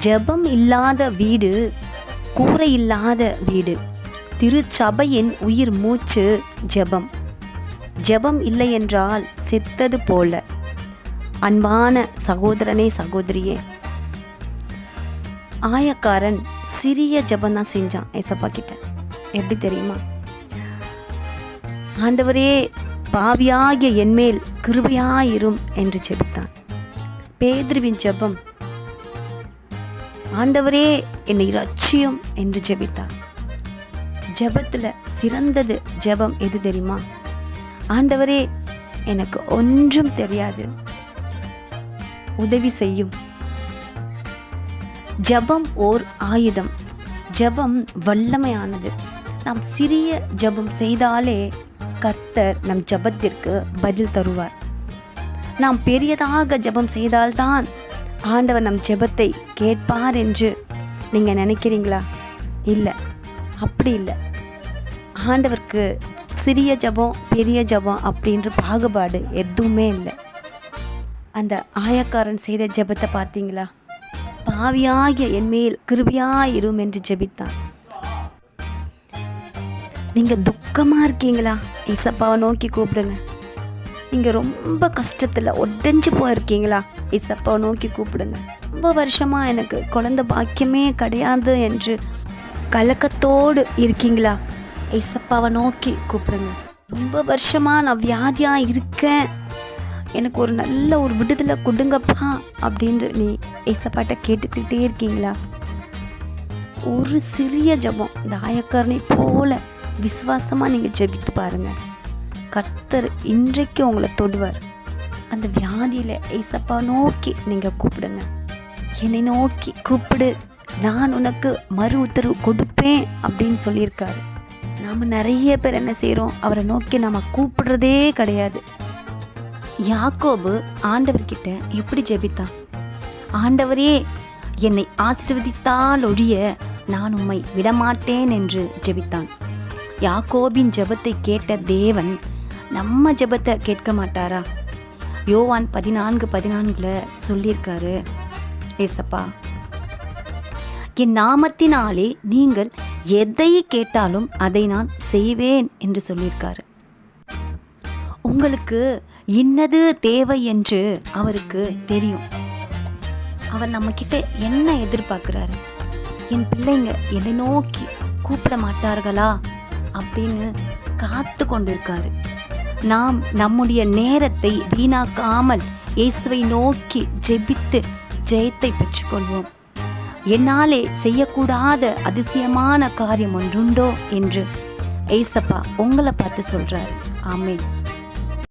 ஜெபம் இல்லாத வீடு கூரை இல்லாத வீடு. திருச்சபையின் உயிர் மூச்சு ஜெபம். ஜெபம் இல்லை என்றால் செத்தது போல. அன்பான சகோதரனே சகோதரியே. ஆயக்காரன் சிறிய ஜெபம் தான் செஞ்சான் ஏசப்பா கிட்ட. எப்படி தெரியுமா? ஆண்டவரே பாவியாகிய என்மேல் கிருபையாயிரும் என்று ஜெபித்தான். பேதுருவின் ஜெபம் ஆண்டவரே என்னை ரட்சியும் என்று ஜெபித்தார். ஜெபத்தில் சிறந்தது ஜெபம் எது தெரியுமா? ஆண்டவரே எனக்கு ஒன்றும் தெரியாது. உதவி செய்யும். ஜெபம் ஓர் ஆயுதம். ஜெபம் வல்லமையானது. நாம் சிறிய ஜெபம் செய்தாலே கர்த்தர் நம் ஜெபத்திற்கு பதில் தருவார். நாம் பெரியதாக ஜெபம் செய்தால்தான் ஆண்டவர் நம் ஜெபத்தை கேட்பார் என்று நீங்கள் நினைக்கிறீங்களா? இல்லை. அப்படி இல்லை. ஆண்டவருக்கு சிறிய ஜெபம் பெரிய ஜெபம் அப்படின்ற பாகுபாடு எதுவுமே இல்லை. அந்த ஆயக்காரன் செய்த ஜெபத்தை பார்த்தீங்களா? பாவியாகிய என்மேல் கிருபியாயிரும் என்று ஜெபித்தான். நீங்கள் துக்கமாக இருக்கீங்களா? இசப்பாவை நோக்கி கூப்பிடுங்க. நீங்கள் ரொம்ப கஷ்டத்தில் உடஞ்சி போயிருக்கீங்களா? இசப்பாவை நோக்கி கூப்பிடுங்க. ரொம்ப வருஷமாக எனக்கு குழந்த பாக்கியமே கிடையாது என்று கலக்கத்தோடு இருக்கீங்களா? இசப்பாவை நோக்கி கூப்பிடுங்க. ரொம்ப வருஷமாக நான் வியாதியாக இருக்கேன். எனக்கு ஒரு நல்ல ஒரு விடுதலை கொடுங்கப்பா அப்படின்னு நீ ஏசப்பாட்ட கேட்டுக்கிட்டே இருக்கீங்களா? ஒரு சிறிய ஜெபம். இந்த ஆயக்காரனை போல விசுவாசமாக நீங்கள் ஜெபித்து பாருங்கள் கர்த்தர் இன்றைக்கு உங்களை தொடுவார். அந்த வியாதியில் ஏசப்பா நோக்கி நீங்கள் கூப்பிடுங்க. என்னை நோக்கி கூப்பிடு. நான் உனக்கு மறு உத்தரவு கொடுப்பேன் அப்படின்னு சொல்லியிருக்காரு. நாம் நிறைய பேர் என்ன செய்கிறோம் அவரை நோக்கி நம்ம கூப்பிடுறதே கிடையாது. யாக்கோபு ஆண்டவர்கிட்ட எப்படி ஜெபித்தான் ஆண்டவரே என்னை ஆசிர்வதித்தால் ஒழிய நான் உம்மை விடமாட்டேன் என்று ஜெபித்தான். யாக்கோபின் ஜெபத்தை கேட்ட தேவன் நம்ம ஜெபத்தை கேட்க மாட்டாரா? யோவான் பதினான்கு பதினான்கில் சொல்லியிருக்காரு. ஏசப்பா என் நாமத்தினாலே நீங்கள் எதை கேட்டாலும் அதை நான் செய்வேன் என்று சொல்லியிருக்காரு. உங்களுக்கு இன்னது தேவை என்று அவருக்கு தெரியும். அவர் நம்மக்கிட்ட என்ன எதிர்பார்க்குறாரு? என் பிள்ளைங்க என்னை நோக்கி கூப்பிட மாட்டார்களா? அப்படின்னு காத்து கொண்டிருக்காரு நாம் நம்முடைய நேரத்தை வீணாக்காமல் இயேசுவை நோக்கி ஜெபித்து ஜெயத்தை பெற்றுக்கொள்வோம். என்னாலே செய்யக்கூடாத அதிசயமான காரியம் ஒன்றுண்டோ என்று ஏசப்பா உங்களை பார்த்து சொல்றாரு. ஆமென்.